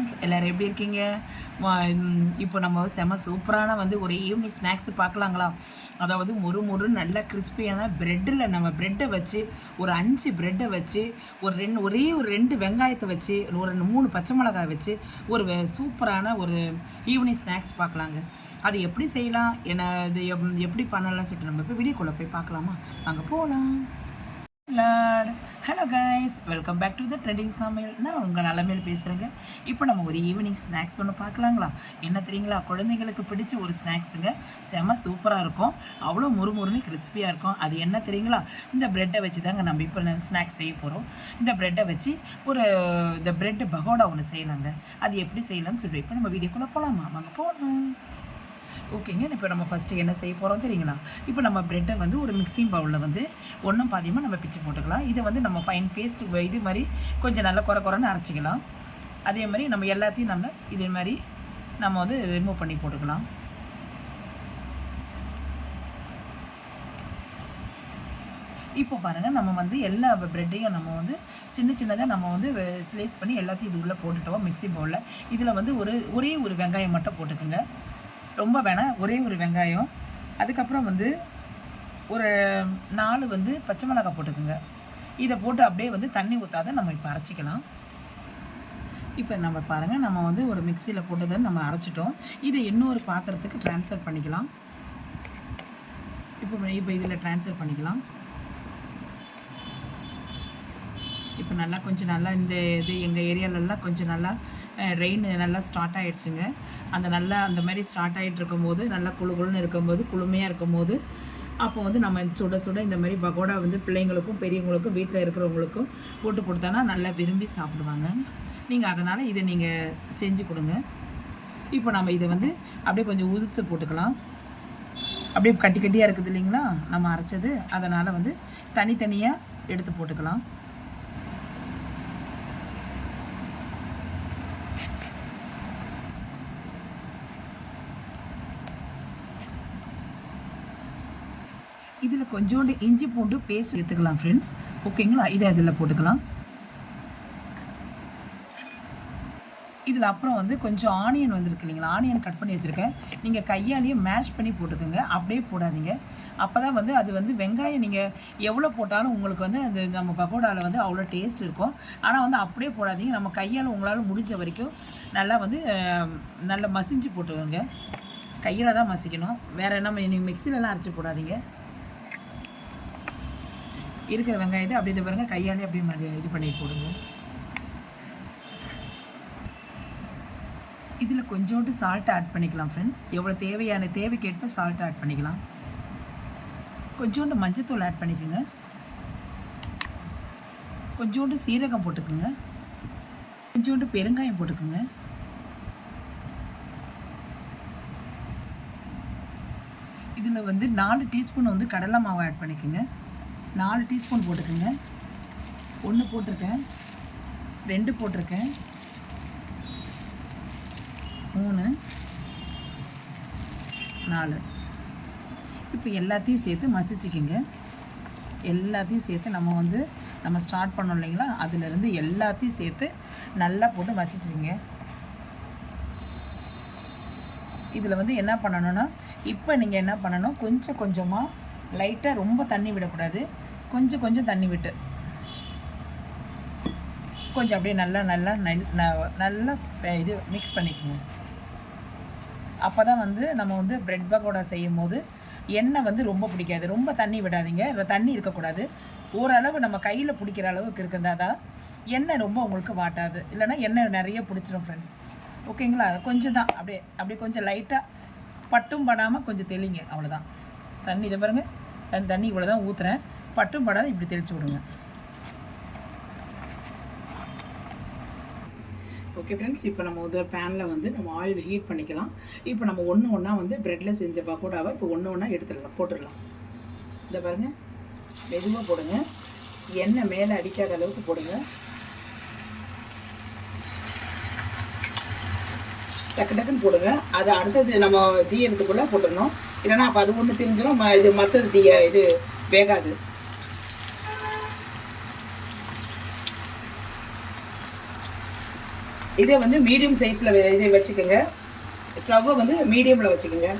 Friends எல்லோரும் எப்படி இருக்கீங்க? இப்போ நம்ம செம சூப்பரான வந்து ஒரு ஈவினிங் ஸ்நாக்ஸ் பார்க்கலாங்களா? அதாவது மொறு மொறு நல்ல கிறிஸ்பியான ப்ரெட்டில் நம்ம ப்ரெட்டை வச்சு ஒரு அஞ்சு ப்ரெட்டை வச்சு ஒரு ரெண்டு ஒரே ஒரு ரெண்டு வெங்காயத்தை வச்சு ஒரு ரெண்டு மூணு பச்சை மிளகாய் வச்சு ஒரு சூப்பரான ஒரு ஈவினிங் ஸ்நாக்ஸ் பார்க்கலாங்க. அது எப்படி செய்யலாம்? என்ன இது எப்- எப்படி பண்ணலாம்னு சொல்லிட்டு நம்ம இப்போ வீடியோக்குள்ளே போய் பார்க்கலாமா? அங்கே போகலாம் Lord hello guys welcome back to the trending சமையல் நான் உங்கள் நிலமையில் பேசுகிறேங்க இப்போ நம்ம ஒரு ஈவினிங் ஸ்நாக்ஸ் ஒன்று பார்க்கலாங்களா? என்ன தெரியுங்களா? குழந்தைங்களுக்கு பிடிச்ச ஒரு ஸ்நாக்ஸுங்க செம சூப்பராக இருக்கும். அவ்வளோ முறுமுறுன்னு கிறிஸ்பியாக இருக்கும். அது என்ன தெரியுங்களா? இந்த ப்ரெட்டை வச்சு தாங்க நம்ம இப்போ ஸ்நாக்ஸ் செய்ய போகிறோம் இந்த ப்ரெட்டை வச்சு ஒரு இந்த ப்ரெட் பகோடா ஒன்று செய்யலாங்க. அது எப்படி செய்யலாம்னு சொல்லி இப்போ நம்ம வீடியோக்குள்ளே போகலாமா வாங்க போகலாம் ஓகேங்க. இப்போ நம்ம ஃபஸ்ட்டு என்ன செய்ய போகிறோம் தெரியுங்களா? இப்போ நம்ம ப்ரெட்டை வந்து ஒரு மிக்சிங் பவுலில் வந்து ஒன்றும் பாதியமாக நம்ம பிச்சு போட்டுக்கலாம். இதை வந்து நம்ம ஃபைன் பேஸ்ட் இது மாதிரி கொஞ்சம் நல்லா குறை குறைன்னு அரைச்சிக்கலாம். அதே மாதிரி நம்ம எல்லாத்தையும் நம்ம இதே மாதிரி நம்ம வந்து ரிமூவ் பண்ணி போட்டுக்கலாம். இப்போ பாருங்கள் நம்ம வந்து எல்லா ப்ரெட்டையும் நம்ம வந்து சின்ன சின்னதாக நம்ம வந்து ஸ்லைஸ் பண்ணி எல்லாத்தையும் இது உள்ளே போட்டுட்டோம் மிக்சி பவுலில் இதில் வந்து ஒரு ஒரே ஒரு வெங்காயம் மட்டும் போட்டுக்கோங்க. ரொம்ப வேணாம் ஒரே ஒரு வெங்காயம். அதுக்கப்புறம் வந்து ஒரு நாலு வந்து பச்சை மிளகாய் போட்டுக்குங்க. இதை போட்டு அப்படியே வந்து தண்ணி ஊற்றாத நம்ம இப்போ அரைச்சிக்கலாம். இப்போ நம்ம பாருங்கள் நம்ம வந்து ஒரு மிக்சியில் போட்டதை நம்ம அரைச்சிட்டோம். இதை இன்னொரு பாத்திரத்துக்கு ட்ரான்ஸ்ஃபர் பண்ணிக்கலாம். இப்போ இப்போ இதில் ட்ரான்ஸ்ஃபர் பண்ணிக்கலாம். இப்போ நல்லா கொஞ்சம் நல்லா இந்த இது எங்கள் ஏரியாலெல்லாம் கொஞ்சம் நல்லா ரெயின் நல்லா ஸ்டார்ட் ஆகிடுச்சுங்க அந்த நல்லா அந்த மாதிரி ஸ்டார்ட் ஆகிட்டு இருக்கும்போது நல்லா குழு குழுன்னு இருக்கும்போது குளுமையாக இருக்கும்போது அப்போ வந்து நம்ம இந்த சுட சுட இந்த மாதிரி பகோடா வந்து பிள்ளைங்களுக்கும் பெரியவங்களுக்கும் வீட்டில் இருக்கிறவங்களுக்கும் போட்டு கொடுத்தோன்னா நல்லா விரும்பி சாப்பிடுவாங்க. நீங்கள் அதனால் இதை நீங்கள் செஞ்சு கொடுங்க. இப்போ நம்ம இதை வந்து அப்படியே கொஞ்சம் உதுத்து போட்டுக்கலாம். அப்படியே கட்டி கட்டியாக இருக்குது இல்லைங்களா? நம்ம அரைச்சது. அதனால் வந்து தனித்தனியாக எடுத்து போட்டுக்கலாம். இதில் கொஞ்சோண்டு இஞ்சி பூண்டு பேஸ்ட் எடுத்துக்கலாம் ஃப்ரெண்ட்ஸ் ஓகேங்களா இதை அதில் போட்டுக்கலாம். இதில் அப்புறம் வந்து கொஞ்சம் ஆனியன் வந்துருக்கு இல்லைங்களா? ஆனியன் கட் பண்ணி வச்சுருக்கேன். நீங்கள் கையாலேயே மேஷ் பண்ணி போட்டுக்கோங்க. அப்படியே போடாதீங்க. அப்போ தான் வந்து அது வந்து வெங்காயம் நீங்கள் எவ்வளோ போட்டாலும் உங்களுக்கு வந்து அந்த நம்ம பக்கோடாவில் வந்து அவ்வளோ டேஸ்ட் இருக்கும். ஆனால் வந்து அப்படியே போடாதீங்க. நம்ம கையால் உங்களால் முடிஞ்ச வரைக்கும் நல்லா வந்து நல்லா மசிஞ்சு போட்டுக்கோங்க. கையில் தான் மசிக்கணும். வேறு என்ன நீங்கள் மிக்சிலலாம் அரைச்சி போடாதீங்க. இருக்கிற வெங்காயத்தை அப்படி இதை பாருங்க கையாலே அப்படியே இது பண்ணி போடுங்க. இதில் கொஞ்சோண்டு சால்ட் ஆட் பண்ணிக்கலாம் ஃப்ரெண்ட்ஸ் எவ்வளோ தேவையான தேவைக்கேற்ப சால்ட் ஆட் பண்ணிக்கலாம். கொஞ்சோண்டு மஞ்சத்தூள் ஆட் பண்ணிக்கோங்க. கொஞ்சோண்டு சீரகம் போட்டுக்கோங்க. கொஞ்சோண்டு பெருங்காயம் போட்டுக்கோங்க. இதில் வந்து நாலு டீஸ்பூன் வந்து கடலை மாவு ஆட் பண்ணிக்கோங்க. நாலு டீஸ்பூன் போட்டுக்கோங்க. ஒன்று போட்டிருக்கேன். ரெண்டு போட்டிருக்கேன். மூணு. நாலு. இப்போ எல்லாத்தையும் சேர்த்து மசிச்சுக்கிங்க. எல்லாத்தையும் சேர்த்து நம்ம வந்து நம்ம ஸ்டார்ட் பண்ணோம் இல்லைங்களா? அதுலேருந்து எல்லாத்தையும் சேர்த்து நல்லா போட்டு மசிச்சுங்க இதில் வந்து என்ன பண்ணணும்னா இப்போ நீங்கள் என்ன பண்ணணும்? கொஞ்சம் கொஞ்சமாக லைட்டாக ரொம்ப தண்ணி விடக்கூடாது. கொஞ்சம் கொஞ்சம் தண்ணி விட்டு. கொஞ்சம் அப்படியே நல்லா நல்லா நல்லா இது மிக்ஸ் பண்ணிக்கோங்க. அப்போ தான் வந்து நம்ம வந்து ப்ரெட் பக்கோடா செய்யும் போது எண்ணெய் வந்து ரொம்ப பிடிக்காது. ரொம்ப தண்ணி விடாதீங்க. தண்ணி இருக்கக்கூடாது. ஓரளவு நம்ம கையில் பிடிக்கிற அளவுக்கு இருக்குதா தான் எண்ணெய் ரொம்ப உங்களுக்கு வாட்டாது. இல்லைன்னா எண்ணெய் நிறைய பிடிச்சிரும் ஃப்ரெண்ட்ஸ் ஓகேங்களா? கொஞ்சம் தான். அப்படியே அப்படியே கொஞ்சம் லைட்டாக பட்டும் படாமல் கொஞ்சம் தெளிங்க. அவ்வளோதான் தண்ணி இதை பாருங்கள் தண்ணி தண்ணி இவ்வளோ தான் ஊற்றுறேன் பட்டும் படாத இப்படி தெளித்து விடுங்க. ஓகே ஃப்ரெண்ட்ஸ் இப்போ நம்ம ஒரு பேனில் வந்து நம்ம ஆயில் ஹீட் பண்ணிக்கலாம். இப்போ நம்ம ஒன்று ஒன்றா வந்து ப்ரெட்டில் செஞ்ச பக்கோடாவை இப்போ ஒன்று ஒன்றா எடுத்துடலாம் போட்டுடலாம். இந்த பாருங்கள் மெதுவாக போடுங்க. எண்ணெய் மேலே அடிக்காத அளவுக்கு போடுங்க. டக்கு டக்குன்னு போடுங்க. அது அடுத்தது நம்ம தீயறதுக்குள்ளே போட்டுடணும். இல்லைன்னா அப்போ அது ஒன்று தெரிஞ்சிடும் ம- இது மற்றது தீய இது வேகாது. இதை வந்து மீடியம் சைஸில் இதை வச்சுக்கோங்க. ஸ்டவ்வை வந்து மீடியமில் வச்சுக்கோங்க.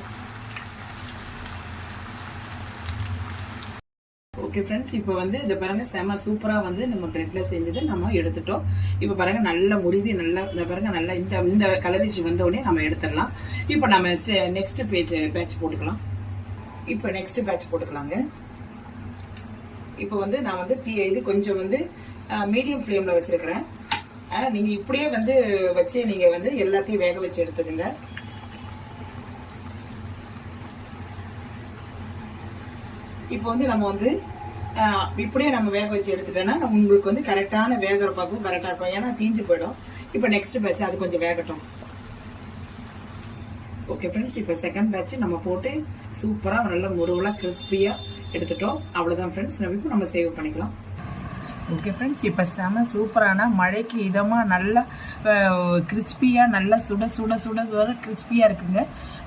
ஓகே ஃப்ரெண்ட்ஸ் இப்போ வந்து இந்த பாருங்க செம சூப்பராக வந்து நம்ம பிரெட்ல செஞ்சது நம்ம எடுத்துட்டோம். இப்போ பாருங்க நல்ல முடிவு நல்லா இந்த பாருங்க நல்லா இந்த இந்த கலரிஜ் வந்த உடனே நம்ம எடுத்துடலாம். இப்போ நம்ம நெக்ஸ்ட் பேஜ் பேட்ச் போட்டுக்கலாம். இப்போ நெக்ஸ்ட் பேட்ச் போட்டுக்கலாங்க. இப்போ வந்து நான் வந்து தீ இது கொஞ்சம் வந்து மீடியம் ஃப்ளேமில் வச்சிருக்கிறேன். ஆனால் நீங்கள் இப்படியே வந்து வச்சு நீங்கள் வந்து எல்லாத்தையும் வேக வச்சு எடுத்துக்கோங்க. இப்போ வந்து நம்ம வந்து இப்படியே நம்ம வேக வச்சு எடுத்துட்டோம்னா உங்களுக்கு வந்து கரெக்டான வேகிற பக்கம் கரெக்டாக இருக்கும். ஏன்னா தீஞ்சு போயிடும். இப்போ நெக்ஸ்ட் பேட்ச் அது கொஞ்சம் வேகட்டும். ஓகே ஃப்ரெண்ட்ஸ் இப்போ செகண்ட் பேட்ச் நம்ம போட்டு சூப்பராக நல்ல முருவலாக கிறிஸ்பியாக எடுத்துட்டோம். அவ்வளோதான் ஃப்ரெண்ட்ஸ் நம்ம இப்போ நம்ம சேவ் பண்ணிக்கலாம். ஓகே ஃப்ரெண்ட்ஸ் இப்போ செம சூப்பரான மழைக்கு இதமாக நல்லா கிறிஸ்பியாக நல்லா சுட சுட சுட சுட கிறிஸ்பியாக இருக்குங்க.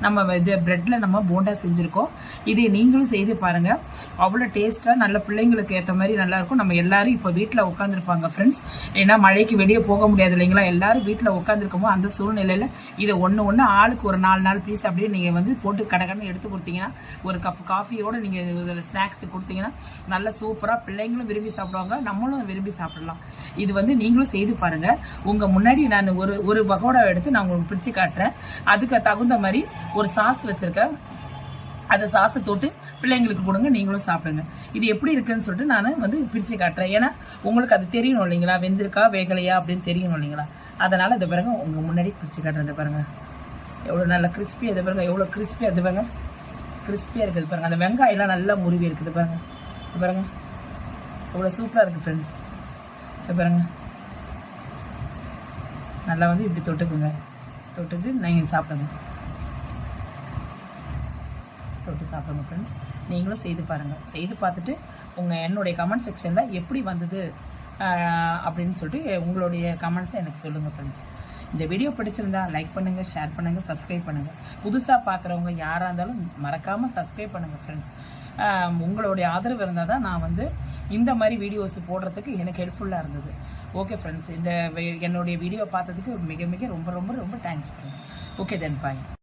நம்ம இது ப்ரெட்டில் நம்ம போண்டா செஞ்சுருக்கோம். இதை நீங்களும் செய்து பாருங்கள் அவ்வளோ டேஸ்ட்டாக நல்ல பிள்ளைங்களுக்கு ஏற்ற மாதிரி நல்லாயிருக்கும் நம்ம எல்லோரும் இப்போ வீட்டில் உட்காந்துருப்பாங்க ஃப்ரெண்ட்ஸ் ஏன்னா மழைக்கு வெளியே போக முடியாது இல்லைங்களா? எல்லோரும் வீட்டில் உட்காந்துருக்கோமோ அந்த சூழ்நிலையில் இதை ஒன்று ஒன்று ஆளுக்கு ஒரு நாலு நாலு பீஸ் அப்படியே நீங்கள் வந்து போட்டு கடகடன்னு எடுத்து கொடுத்தீங்கன்னா ஒரு கப் காஃபியோடு நீங்கள் இதில் ஸ்நாக்ஸ் கொடுத்தீங்கன்னா நல்ல சூப்பராக பிள்ளைங்களும் விரும்பி சாப்பிடுவாங்க. நம்மளும் விரும்பி சாப்பிடலாம். இது வந்து நீங்களும் செய்து பாருங்க. உங்க முன்னாடி நான் ஒரு ஒரு பகோடா எடுத்து நான் உங்களுக்கு பிடிச்சு காட்டுறேன். அதுக்கு தகுந்த மாதிரி ஒரு சாஸ் வச்சிருக்கேன் அந்த சாஸை தொட்டு பிள்ளைங்களுக்கு கொடுங்க நீங்களும் சாப்பிடுங்க. இது எப்படி இருக்குன்னு சொல்லிட்டு நான் வந்து பிரித்து காட்டுறேன். ஏன்னா உங்களுக்கு அது தெரியணும் இல்லைங்களா? வெந்திருக்கா வேகலையா அப்படின்னு தெரியணும் இல்லைங்களா? அதனால் இதை பாருங்க உங்கள் முன்னாடி பிரித்து காட்டுறது பாருங்க. எவ்வளோ நல்லா கிறிஸ்பி அது பாருங்க. எவ்வளோ கிறிஸ்பி அது பாருங்க. கிறிஸ்பியாக இருக்குது பாருங்க. அந்த வெங்காயம்லாம் நல்லா முருவி இருக்குது பாருங்க. பாருங்க. அவ்வளோ சூப்பராக இருக்குது ஃப்ரெண்ட்ஸ் இப்போ பாருங்க. நல்லா வந்து இப்படி தொட்டுக்குங்க. தொட்டுட்டு நீங்கள் சாப்பிடுங்க. தொட்டு சாப்பிடுங்க ஃப்ரெண்ட்ஸ் நீங்களும் செய்து பாருங்கள் செய்து பார்த்துட்டு உங்கள் என்னுடைய கமெண்ட் செக்ஷனில் எப்படி வந்தது அப்படின்னு சொல்லிட்டு உங்களுடைய கமெண்ட்ஸை எனக்கு சொல்லுங்கள் ஃப்ரெண்ட்ஸ் இந்த வீடியோ பிடிச்சிருந்தா லைக் பண்ணுங்கள் ஷேர் பண்ணுங்கள் சப்ஸ்கிரைப் பண்ணுங்கள் புதுசாக பார்க்குறவங்க யாராக இருந்தாலும் மறக்காமல் சப்ஸ்கிரைப் பண்ணுங்கள் ஃப்ரெண்ட்ஸ் உங்களுடைய ஆதரவு இருந்தால் தான் நான் வந்து இந்த மாதிரி வீடியோஸ் போடுறதுக்கு எனக்கு ஹெல்ப்ஃபுல்லாக இருந்தது. ஓகே ஃப்ரெண்ட்ஸ் இந்த என்னுடைய வீடியோ பார்த்ததுக்கு மிக மிக ரொம்ப ரொம்ப ரொம்ப thanks friends okay then bye